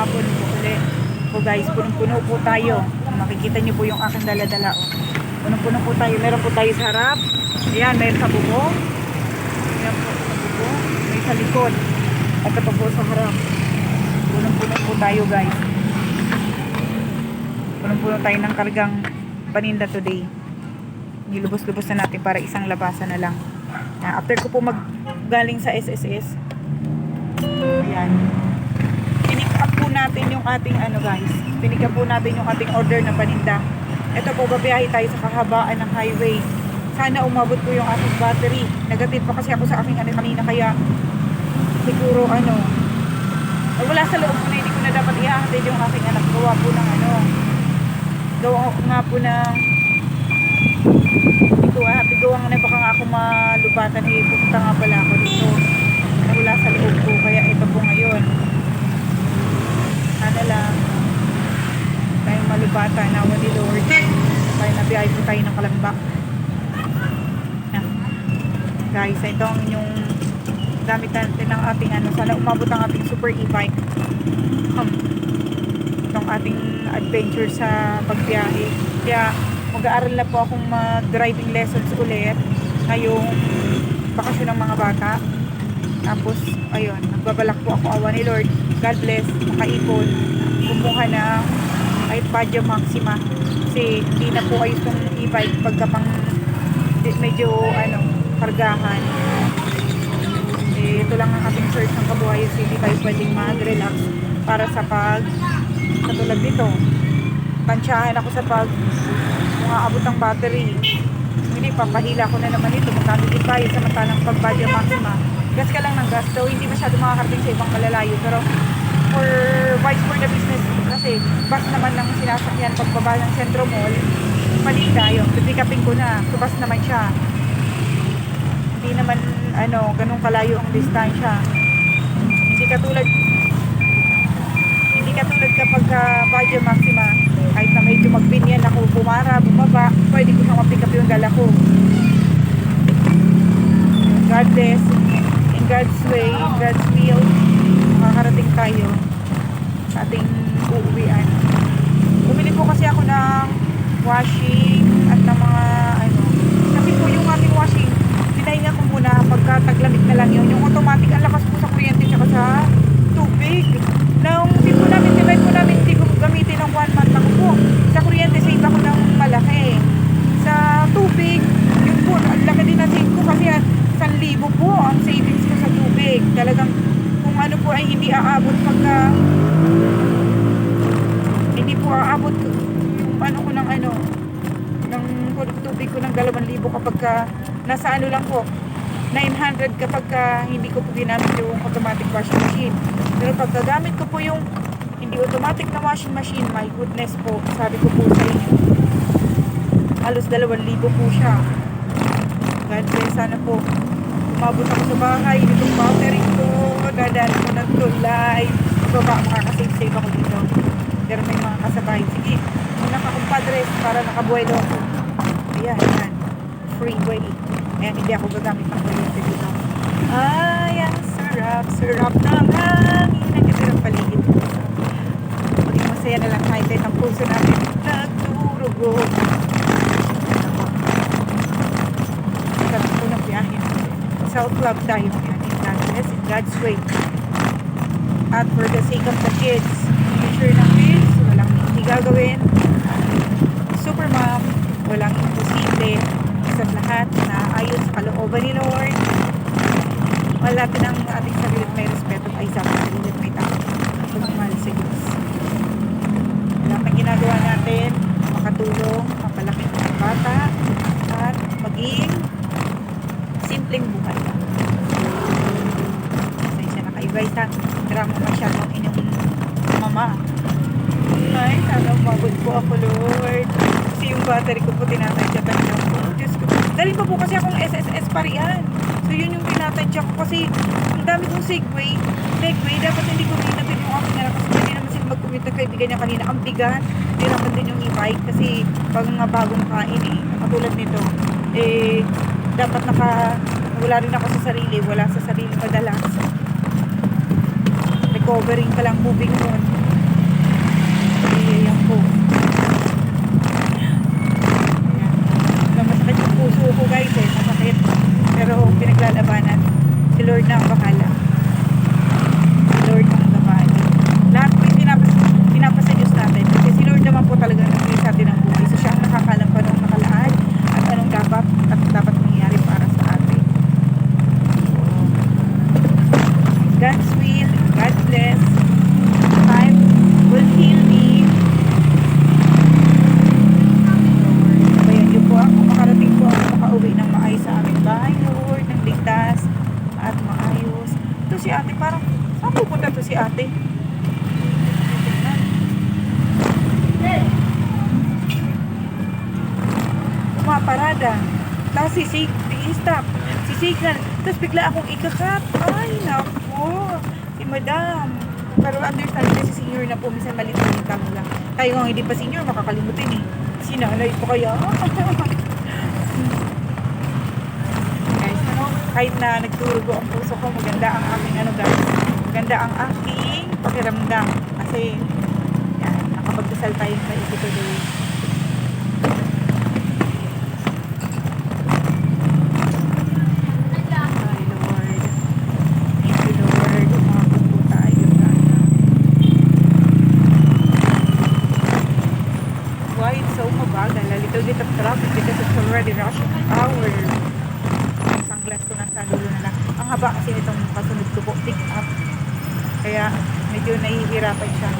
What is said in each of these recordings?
hapon po ulit. Po guys, punong-puno po tayo. Makikita niyo po yung aking dala-dala. oh. Punong-puno po tayo. Meron po tayo sa harap. Ayan, meron sa bubong. Ayan po sa bubong. May sa likod. At ito po sa harap. Punong-puno po tayo guys. Punong-puno tayo ng kargang paninda today. Nilubos-lubos na natin para isang labasan na lang. Ah, after ko po mag galing sa SSS. Ayan. Pinick up po natin yung ating ano guys. Pinick up po natin yung ating order na paninda. Ito po, babiyahe tayo sa kahabaan ng highway. Sana umabot po yung ating battery. Negative pa kasi ako sa aking ano kanina kaya siguro ano wala sa loob ko na hindi ko na dapat ihahatid yung aking anak. Gawa po ng ano gawa nga po ng ko ah, gawa nga na baka nga ako malubatan eh pupunta nga pala ako dito na wala sa loob ko kaya ito po ngayon sana lang tayong malubatan nawa ni Lord. Tayo nabiyahe po tayo ng kalambak Ah. guys ito ang inyong gamit natin ng ating ano sana umabot ang ating super e-bike. Um, itong ating adventure sa pagbiyahe. Kaya mag-aaral na po akong mag-driving lessons ulit ngayong bakasyon ng mga bata. Tapos ayun nagbabalak po ako awa ni Lord. God bless. Makaipon. Kumuha na kahit Baja Maxima kasi hindi na po ayos yung e-bike pagka pang medyo ano kargahan. Eh, ito lang ang ating search ng kabuhayan so hindi tayo pwedeng mag-relax para sa pag katulad nito. Tansyahan ako sa pag umaabot ang battery. Hindi papahila ko na naman ito. Magkano din tayo samantalang pag Baja Maxima? Gas ka lang ng gas so hindi masyado makakarating sa ibang malalayo. Pero for wise for the business bus naman lang sinasakyan pagbaba ng Centro Mall. Palinda yun pipikapin ko na so bus naman siya. Hindi naman ano ganun kalayo ang distansya. Hindi katulad hindi katulad kapag uh, Baja Maxima kahit na medyo magbinyan ako bumara, bumaba pwede ko siyang mapick up yung dala ko. God bless. In God's way, in God's will makakarating tayo sa ating uuwian bumili po kasi ako ng washing at ng mga ano. Kasi po yung ating washing pinahinga ko muna pagka taglamig na lang yun. Yung automatic ang lakas po sa kuryente tsaka sa tubig. Nung hindi po namin divide po namin hindi ko gamitin ng one month ako po. Sa kuryente save ako ng malaki. Sa tubig yun po ang laki din na save ko kasi 1,000 po ang savings ko sa tubig. Talagang kung ano po ay hindi aabot pagka hindi po aabot ano ko ng ano ng tubig ko ng 2,000 kapag ka, nasa ano lang po 900 kapag ka hindi ko po ginamit yung automatic washing machine. Pero pag gagamit ko po yung hindi automatic na washing machine my goodness po sabi ko po sa inyo halos 2,000 po siya. God bless sana po umabot ako sa bahay nitong battery ko dadaan ko ng tulay baba makakasave-save ako dito pero may mga kasabay sige muna ka kumpadres para nakabuelo ako. Ayan ayan. Freeway. Ayan hindi ako gagamit ng kuryente dito. Ay ang sarap. Sarap ng hangin. Ang ganda ng paligid maging masaya na lang kahit ang puso natin nagdurugo sarap po ng biyahe. South Love tayo. God's bless, in God's way. At for the sake of the kids future ng gagawin. Super mom walang imposible. Sa lahat na ayon sa kalooban ni Lord. Wala natin ang ating sarili at may respeto ay sa sarili at may tao pagmamahal sa Diyos lahat ng ginagawa natin makatulong mapalaki ng mga bata at maging simpleng buhay pasensya na kayo guys ha drama masyadong inyong mama ay sana umabot po ako Lord. Kasi yung battery ko po tinatansya tansya ko Diyos ko. Dali pa po kasi akong SSS pa riyan. So yun yung tinatansya ko. Kasi ang dami kong segway. Segway dapat hindi ko minatin yung aking anak kasi hindi naman sila mag-commute. Ng kaibigan niya kanina ang bigat. Hirapan din yung e-bike. Kasi pag nga bagong kain eh katulad nito eh dapat naka wala rin ako sa sarili. Wala sa sarili madalas recovering ka lang moving on pinaglalabanan. Si Lord na ang bahala. Si Lord na ang bahala. Lahat po yung pinapas, pinapasa Diyos natin. Kasi si Lord naman po talaga nagbigay sa atin ng buhay. So siya ang nakakalam pa nung nakalaan at anong dapat at dapat mangyari para sa atin. So, God's will, God bless. Time will heal me. Bayan niyo po ako, makarating po ako makauwi ng maayos sa aming bahay, Lord, ng ligtas at maayos. Ito si ate, parang, saan pupunta to si ate? Tingnan. Pumaparada. Tapos si Sig, stop. Si Signal. Tapos bigla akong ikakat. Ay, naku. Si Madam. Pero understand kasi si senior na po, minsan malit-malit lang. Tayo nga hindi pa senior, makakalimutin eh. Si nanay po kaya. guys, ano, kahit na nagturugo ang puso ko, maganda ang aking ano guys. Maganda ang aking pakiramdam. Kasi, yan, nakapagdasal tayo sa ito today. Ay, Lord. Thank you, Lord. Umabot po tayo, sana. Why so mabagal? A little bit of traffic because it's already rush hour. Sunglass ko nasa dulo na lang. Ang haba kasi nitong kasunod ko po, pick up. Kaya medyo nahihirapan siya.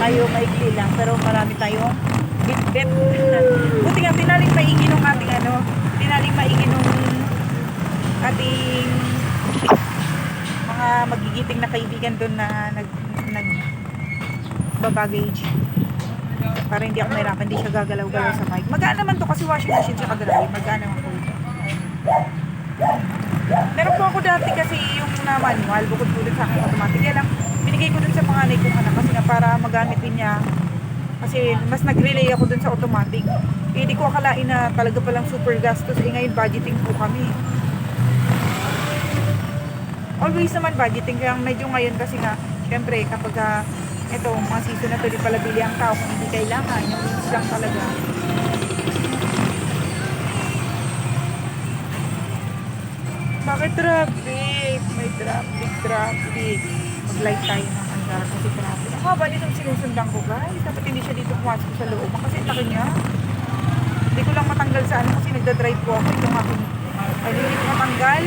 Tayo maikli lang, pero marami tayong bit-bit. Buti nga, tinaling maigi nung ating ano, tinaling maigi nung ating mga magigiting na kaibigan doon na nag, nag baggage para hindi ako mahirapan, hindi siya gagalaw-galaw sa mic. Magaan naman to kasi washing machine siya kagalaw. Magaan naman po ito. Meron po ako dati kasi yung na manual, bukod po sa aking automatic. Kaya lang, binigay ko dun sa panganay kong anak kasi nga para magamit din niya. Kasi mas nag-relay ako dun sa automatic. Eh, di ko akalain na talaga palang super gastos. Eh, ngayon budgeting po kami. Always naman budgeting. Kaya medyo ngayon kasi nga, syempre, kapag ah, ito, mga season na to, di pala bili ang tao kung hindi kailangan. Yung needs lang talaga. Bakit traffic? May traffic, traffic. Mag-light tayo ng andar kasi traffic. Ang haba nitong sinusundan ko guys. Dapat hindi siya dito pumasok sa loob. Kasi laki niya. Hindi ko lang matanggal sa ano kasi nagda-drive po ako. Yung aking, ay hindi ko matanggal.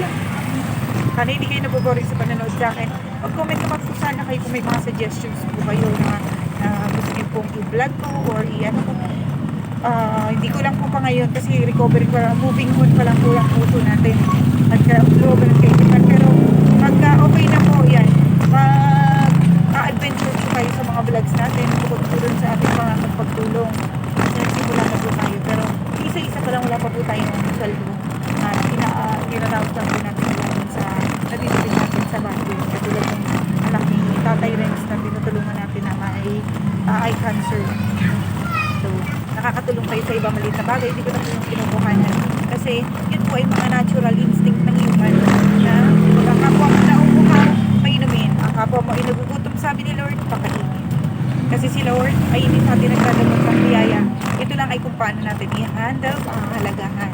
Sana hindi kayo naboboring sa panonood sa akin. Mag-comment naman po sana kayo kung may mga suggestions po kayo na, na gusto niyo pong i-vlog ko or i-ano ko. Ah, hindi ko lang po pa ngayon kasi recovery ko, moving on pa lang po ang puso natin at loob ng kaibigan. Pero pagka okay na po yan, mag-adventure po tayo sa mga vlogs natin bukod po sa ating mga pagtulong. Nagsimula na po tayo pero isa-isa pa lang wala pa po tayong saldo at ina, uh, tinatawag lang po natin natitigil natin sa bandit. Katulad ng anak ni Tatay Renz na tinutulungan natin na may uh, eye cancer. So, nakakatulong kayo sa ibang maliit na bagay. Hindi ko na po yung kinukuhanan. Kasi, yun po ay mga natural instinct ng human na ang kapwa mo na umuha, painumin. Ang kapwa mo ay nagugutom, sabi ni Lord, pakainin. Kasi si Lord ay hindi sa atin nagdadamot ng biyaya. Ito lang ay kung paano natin i-handle ang halagahan.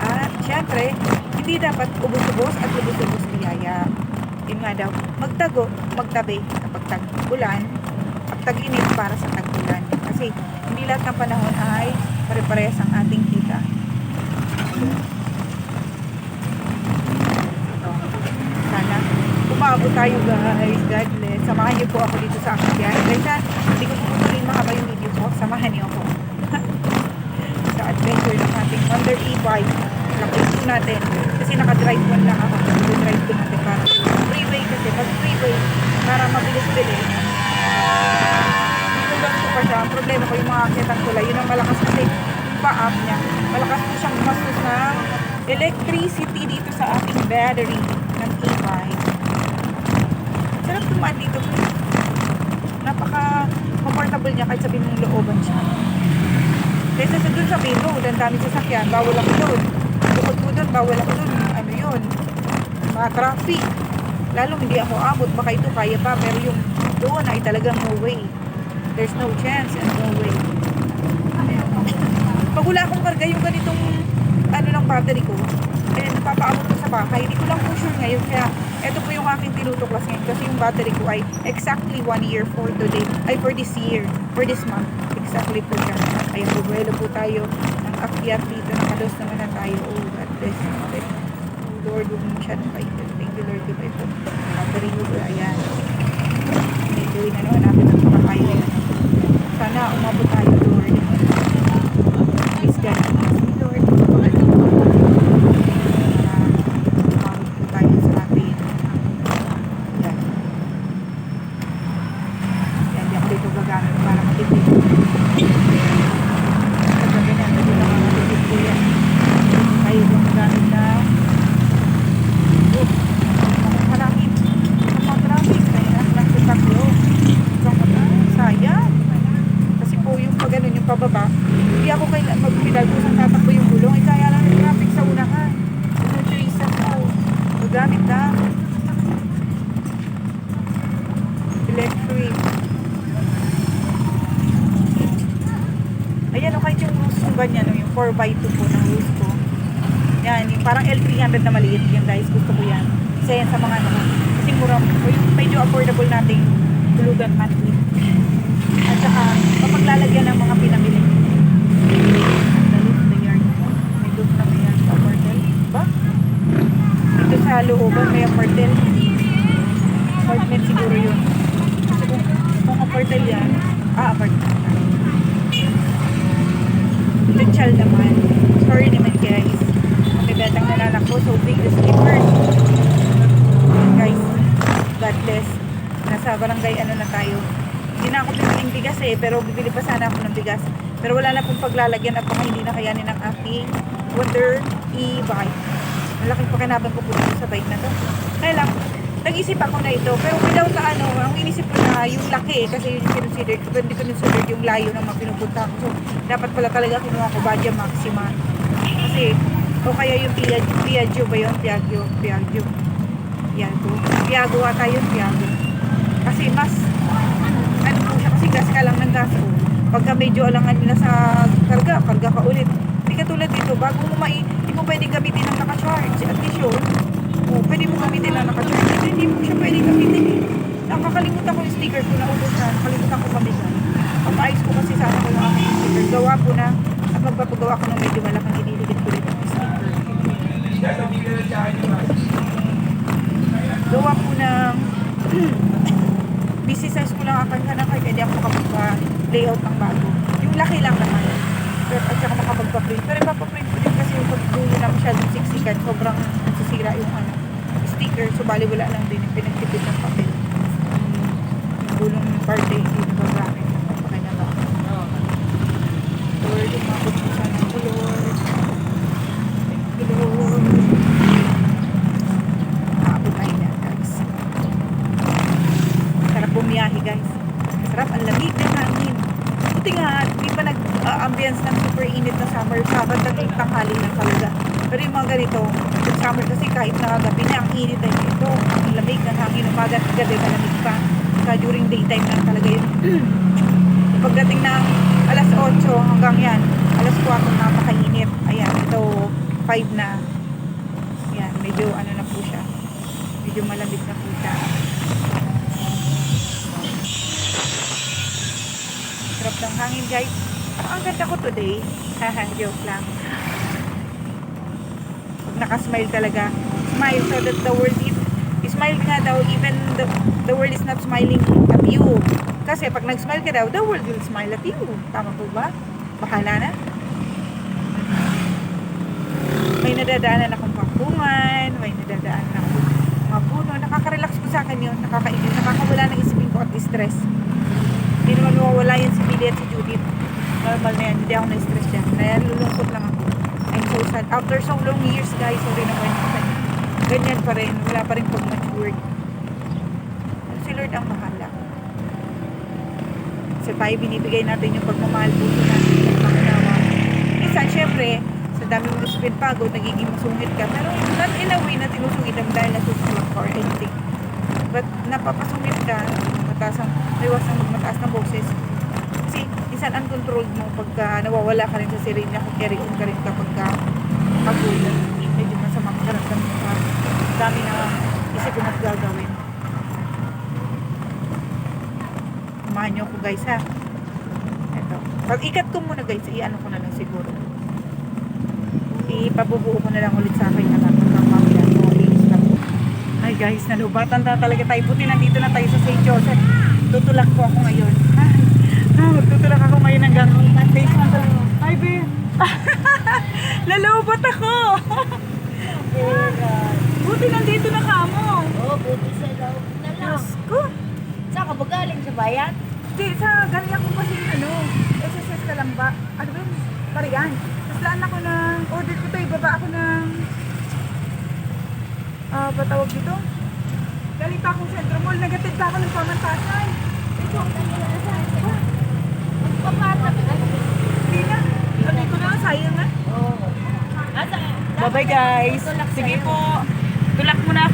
At, syempre, hindi dapat ubos-ubos at lubos-ubos biyaya. Yun nga daw, magtago, magtabi kapag tag-ulan, at tag-init para sa tag-ulan. Kasi hindi lahat ng panahon ay pare-parehas ang ating kita. Ito. Sana umabot tayo guys. God bless. Samahan niyo po ako dito sa aking biyahe. Guys, ha, hindi ko puputuloy mahaba yung video ko. Samahan niyo ako. sa adventure ng ating Wonder e-bike. Lakit po natin. Kasi naka-drive one lang ako. Naka-drive ko natin para freeway kasi. Pag freeway, para mabilis-bilis. Dito lang pa siya. Ang problema ko yung mga akitang tulay. Yun ang malakas kasi yung pa-up niya. Malakas po siyang gumastos ng electricity dito sa ating battery ng e-bike. Sarap tumaan dito. Napaka comfortable niya kahit sabihin mong looban siya. Kaysa sa dun sa road, ang dami sasakyan, bawal ako doon. Bukod po doon, bawal ako doon. Ano yun? Mga traffic. Lalo hindi ako abot, baka ito kaya pa, pero yung doon ay talagang no way. There's no chance and no way. Pag wala akong karga yung ganitong ano ng battery ko, eh, napapaabot ko sa bahay. Hindi ko lang po sure ngayon. Kaya, ito po yung aking tinutuklas ngayon. Kasi yung battery ko ay exactly one year for today. Ay, for this year. For this month. Exactly po siya. Ayan, bubuelo po tayo ng akyat dito. Nakalos naman na tayo. Oh, bless. Okay. Oh, Lord, huwag mo siya ng Bible. Thank you, Lord. Goodbye po. Battery ko po. Ayan. Medyo inano natin ang makakayo. Sana umabot tayo, Lord. Please God. Lord. Ah, umabot po tayo sa atin. Yan. Yan, di ako dito gagamit para matipid. Pagka ganyan, dito lang ang matipid ko yan. Kayo kung magamit na Oh, maraming mga traffic. Kaya lang sa taklo. Ibang mata. Sayang. Kasi po yung pag ganun, yung pababa, hindi ako kailan magpidal kung saan tatakbo yung gulong. Eh, kaya lang yung traffic sa unahan. No choice ako. Magamit na. Electric. Ayan, o kahit yung rules ko ganyan, no, yung 4x2 po ng ko. Yan, parang L300 na maliit yan guys. Gusto ko yan. Isa yan sa mga naman. Kasi mura, medyo affordable nating tulugan monthly. At saka, kapag lalagyan ng mga pinamili. Dito sa looban may apartel. Apartment siguro yun. Kasi kung apartel yan, ah, apartment. Potential naman. Sorry naman guys. May betang nalanak ko. So big the skippers. Guys, God bless. Nasa barangay ano na tayo. Hindi na ako bibiling bigas eh. Pero bibili pa sana ako ng bigas. Pero wala na pong paglalagyan at baka hindi na kayanin ng aking Wonder e-bike. Malaking pakinabang ko po sa bike na to. Kaya lang, nag-isip ako na ito. Pero without na ano, ang inisip ko na yung laki kasi yun yung consider ko. Hindi ko consider yung layo ng mga pinupunta ko. So, dapat pala talaga kinuha ko Badia Maxima. Kasi, o kaya yung Piaggio, Piaggio ba yun? Piaggio, Piaggio. Piaggio. Piaggio ata yun, Piaggio. Kasi mas, ano po siya, kasi gas ka lang ng gas ko. Pagka medyo alangan nila sa karga, karga ka ulit. Hindi katulad dito, bago mo mai, hindi mo pwede gamitin ng naka-charge. At least yun, o, pwede mo gamitin ng naka-charge. Hindi mo siya pwede gamitin eh. Nakakalimutan ko yung sticker ko na ubos na, nakalimutan ko pabigay. Pag-ayos ko kasi sana ko yung sticker. Gawa ko na, at magpapagawa ko ng medyo malaking ililigit ko dito ng sticker. Gawa ko ng busy size ko lang akan ka na kahit ako makapag-layout ng bago. Yung laki lang naman. Pero at saka makapagpa-print. Pero ipapaprint yung pagdulo na masyadong siksikan. Sobrang nasisira yung ano, sticker. So bali wala lang din yung pinagtipid ng papel. Yung gulong ng parte hindi. Napakanya ba? Lord, umabot mo sana ako, Lord. Thank you, Lord. Nakabot tayo na, guys. Sarap bumiyahe, guys. Sarap, ang lamig ng hangin. Buti nga, di pa nag-ambience ng super init na summer. Sabat ang tanghali na talaga. Pero yung mga ganito, yung summer kasi kahit nakagabi na, ang init ay ito. Ang lamig ng hangin, umaga at gabi, malamig pa. Saka during daytime lang talaga yun. Pagdating ng alas 8 hanggang yan, alas 4 napakainit. Ayan, ito 5 na. Ayan, medyo ano na po siya. Medyo malamig na po siya. Sarap ng hangin guys. Ang ganda ko today. Haha, joke lang. Nakasmile talaga. Smile so that the world is smile nga daw even the, the world is not smiling at you. Kasi pag nag-smile ka daw, the world will smile at you. Tama po ba? Bahala na. May nadadaanan akong pakungan, may nadadaanan akong mga puno. Nakaka-relax po sa akin yun. Nakaka-init. Nakakawala ng isipin ko at stress. Hindi naman mawawala yan si Billy at si Judith. Normal na yan. Hindi ako na-stress yan. Kaya lulungkot lang ako. So sad. After so long years, guys, sorry na kayo. Ganyan pa rin. Wala pa rin pag-matured. Si Lord ang mahala. Sa tayo binibigay natin yung pagmamahal natin sa panginawa. Minsan, syempre, sa dami mo spend pagod, nagiging masungit ka. Pero not in a way na tinusungit ang dahil nasusulak or anything. But napapasungit ka, mataas ang, iwas ang magmataas na boses. Minsan uncontrolled mo pagka nawawala ka rin sa sarili, nakakarry on ka rin kapag ka pagod. Medyo masama pakiramdam ko. ah, dami na isip ko na gagawin. Samahan niyo ako guys ha. Ito. Pag ikat ko muna guys, i-ano ko na lang siguro. Ipabubuo ko na lang ulit sa akin po. Ay guys, nalubatan na talaga tayo. Buti nandito na tayo sa St. Joseph. Tutulak po ako ngayon. Ay, ah, magtutulak ako ngayon hanggang face na talaga. Ay, be. Nalubat ako. Buti nandito na kamo. Oo, buti sa loob na lang. Diyos ko. Saan ka ba galing sa bayan? Di, sa galing ako kasi ano, SSS ka lang ba? Ano ba yun? Parian. Tapos laan ako ng, order ko tayo, baba ako ng, ah, ba tawag dito? Galing pa akong Centro Mall, nagatid pa ako ng pamantasan. Ito ang Bye-bye guys. Sige po. Tulak mo na